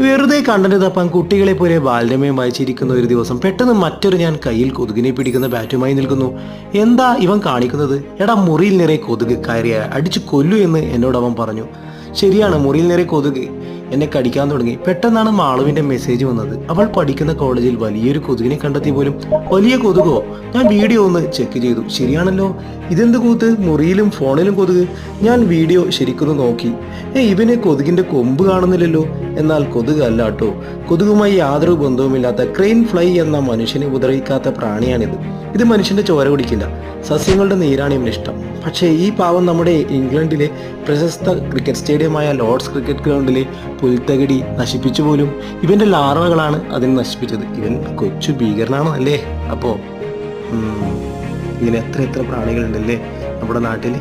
വെറുതെ കണ്ടന്റ് തപ്പാൻ കുട്ടികളെ പോലെ ബാലരമയം വായിച്ചിരിക്കുന്ന ഒരു ദിവസം പെട്ടെന്ന് മറ്റൊരു ഞാൻ കയ്യിൽ കൊതുകിനെ പിടിക്കുന്ന ബാറ്റുമായി നിൽക്കുന്നു. എന്താ ഇവൻ കാണിക്കുന്നത്? എടാ മുറിയിൽ നിറയെ കൊതുക് കയറിയ അടിച്ചു കൊല്ലു എന്ന് എന്നോട് അവൻ പറഞ്ഞു. ശരിയാണ് മുറിയിൽ നിറയെ കൊതുക്. എന്നെ കടിക്കാൻ തുടങ്ങി. പെട്ടെന്നാണ് മാളുവിന്റെ മെസ്സേജ് വന്നത്. അവൾ പഠിക്കുന്ന കോളേജിൽ വലിയൊരു കൊതുകിനെ കണ്ടെത്തി പോലും. വലിയ കൊതുകോ? ഞാൻ വീഡിയോ ഒന്ന് ചെക്ക് ചെയ്തു. ശരിയാണല്ലോ. ഇതെന്ത് കൂത്ത്? മുറിയിലും ഫോണിലും കൊതുക്. ഞാൻ വീഡിയോ ശരിക്കൊന്ന് നോക്കി. ഏ ഇവന് കൊതുകിന്റെ കൊമ്പ് കാണുന്നില്ലല്ലോ. എന്നാൽ കൊതുക് അല്ല കേട്ടോ. കൊതുകുമായി യാതൊരു ബന്ധവുമില്ലാത്ത ക്രെയിൻ ഫ്ലൈ എന്ന മനുഷ്യനെ ഉപദ്രവിക്കാത്ത പ്രാണിയാണിത്. ഇത് മനുഷ്യന്റെ ചോര കുടിക്കില്ല. സസ്യങ്ങളുടെ നീരാണ് ഇവന് ഇഷ്ടം. പക്ഷേ ഈ പാവം നമ്മുടെ ഇംഗ്ലണ്ടിലെ പ്രശസ്ത ക്രിക്കറ്റ് സ്റ്റേഡിയമായ ലോർഡ്സ് ക്രിക്കറ്റ് ഗ്രൗണ്ടിലെ പുൽത്തകടി നശിപ്പിച്ചു പോലും ഇവന്റെ ലാർവകളാണ് അതിനെ നശിപ്പിച്ചത്. ഇവൻ കൊച്ചു ഭീകരനാണോ അല്ലേ? അപ്പോ ഉം, ഇങ്ങനെ എത്ര എത്ര പ്രാണികളുണ്ടല്ലേ നമ്മുടെ നാട്ടിൽ